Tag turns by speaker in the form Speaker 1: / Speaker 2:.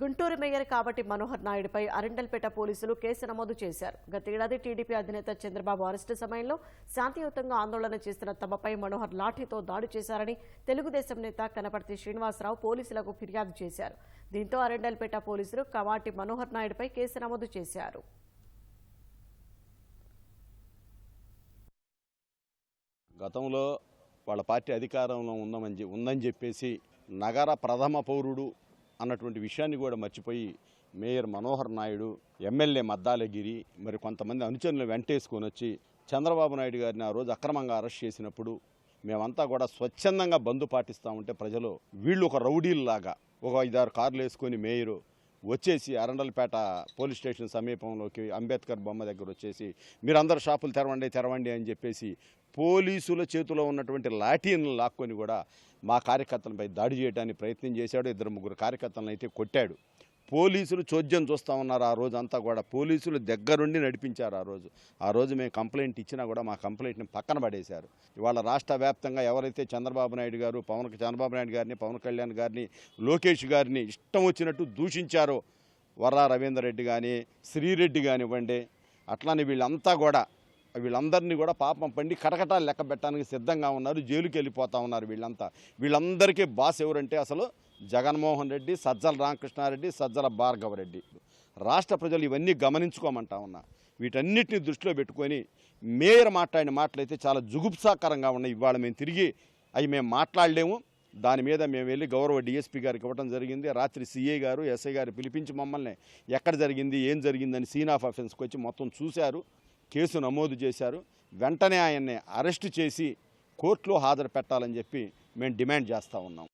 Speaker 1: Guntur mayor కాబట్టి మనోహర్ నాయుడుపై అరండల్పేట పోలీసులు case నమోదు చేశారు. గతేడాది టీడీపీ అధినేత చంద్రబాబు అరెస్టు సమయంలో శాంతియుతంగా ఆందోళన చేస్తున్న తమపై మనోహర్ లాఠీతో దాడి చేశారని తెలుగుదేశం నేత కనపర్తి శ్రీనివాసరావు పోలీసులకు ఫిర్యాదు చేశారు. దీంతో అరండల్పేట పోలీసులు కవాటి మనోహర్ నాయుడుపై కేసు నమోదు చేశారు.
Speaker 2: గతంలో వాళ్ళ పార్టీ అధికారంలో ఉందామని ఉందని చెప్పేసి నగర ప్రథమ పౌరుడు అన్నటువంటి విషయాన్ని కూడా మర్చిపోయి మేయర్ మనోహర్ నాయుడు ఎమ్మెల్యే మద్దాలగిరి మరి కొంతమంది అనుచరులను వెంటేసుకొని వచ్చి చంద్రబాబు నాయుడు గారిని ఆ రోజు అక్రమంగా అరెస్ట్ చేసినప్పుడు మేమంతా కూడా స్వచ్ఛందంగా బంధు పాటిస్తూ ఉంటే ప్రజలు వీళ్ళు ఒక రౌడీల్లాగా ఒక ఐదారు కార్లు వేసుకొని మేయరు వచ్చేసి అరండలపేట పోలీస్ స్టేషన్ సమీపంలోకి అంబేద్కర్ బొమ్మ దగ్గర వచ్చేసి మీరందరూ షాపులు తెరవండి తెరవండి అని చెప్పేసి పోలీసుల చేతిలో ఉన్నటువంటి లాఠీలను లాక్కొని కూడా మా కార్యకర్తలపై దాడి చేయడానికి ప్రయత్నం చేశాడు. ఇద్దరు ముగ్గురు కార్యకర్తలను అయితే కొట్టాడు. పోలీసులు చోద్యం చూస్తూ ఉన్నారు ఆ రోజు అంతా కూడా. పోలీసులు దగ్గరుండి నడిపించారు ఆ రోజు. ఆ రోజు మేము కంప్లైంట్ ఇచ్చినా కూడా మా కంప్లైంట్ని పక్కన పడేశారు. ఇవాళ రాష్ట్ర వ్యాప్తంగా ఎవరైతే చంద్రబాబు నాయుడు గారు పవన్ చంద్రబాబు నాయుడు గారిని పవన్ కళ్యాణ్ గారిని లోకేష్ గారిని ఇష్టం వచ్చినట్టు దూషించారో వర్రా రవీందర్ రెడ్డి కానీ శ్రీరెడ్డి కానివ్వండి అట్లానే వీళ్ళంతా కూడా వీళ్ళందరినీ కూడా పాపం పండి కటకటాలు లెక్క పెట్టడానికి సిద్ధంగా ఉన్నారు. జైలుకి వెళ్ళిపోతా ఉన్నారు వీళ్ళంతా. వీళ్ళందరికీ బాస్ ఎవరంటే అసలు జగన్మోహన్ రెడ్డి సజ్జల రామకృష్ణారెడ్డి సజ్జల భార్గవరెడ్డి. రాష్ట్ర ప్రజలు ఇవన్నీ గమనించుకోమంటా ఉన్నా. వీటన్నిటిని దృష్టిలో పెట్టుకొని మేయర్ మాట్లాడిన మాటలైతే చాలా జుగుప్సాకరంగా ఉన్నాయి. ఇవాళ మేము తిరిగి అవి మేము మాట్లాడలేము. దాని మీద మేము వెళ్ళి గౌరవ డిఎస్పీ గారికి ఇవ్వడం జరిగింది. రాత్రి సీఏ గారు ఎస్ఐ గారు పిలిపించి మమ్మల్ని ఎక్కడ జరిగింది ఏం జరిగిందని సీన్ ఆఫ్ అఫెన్స్కి వచ్చి మొత్తం చూశారు. కేసు నమోదు చేశారు. వెంటనే ఆయన్ని అరెస్ట్ చేసి కోర్టులో హాజరు పెట్టాలని చెప్పి మేము డిమాండ్ చేస్తూ ఉన్నాం.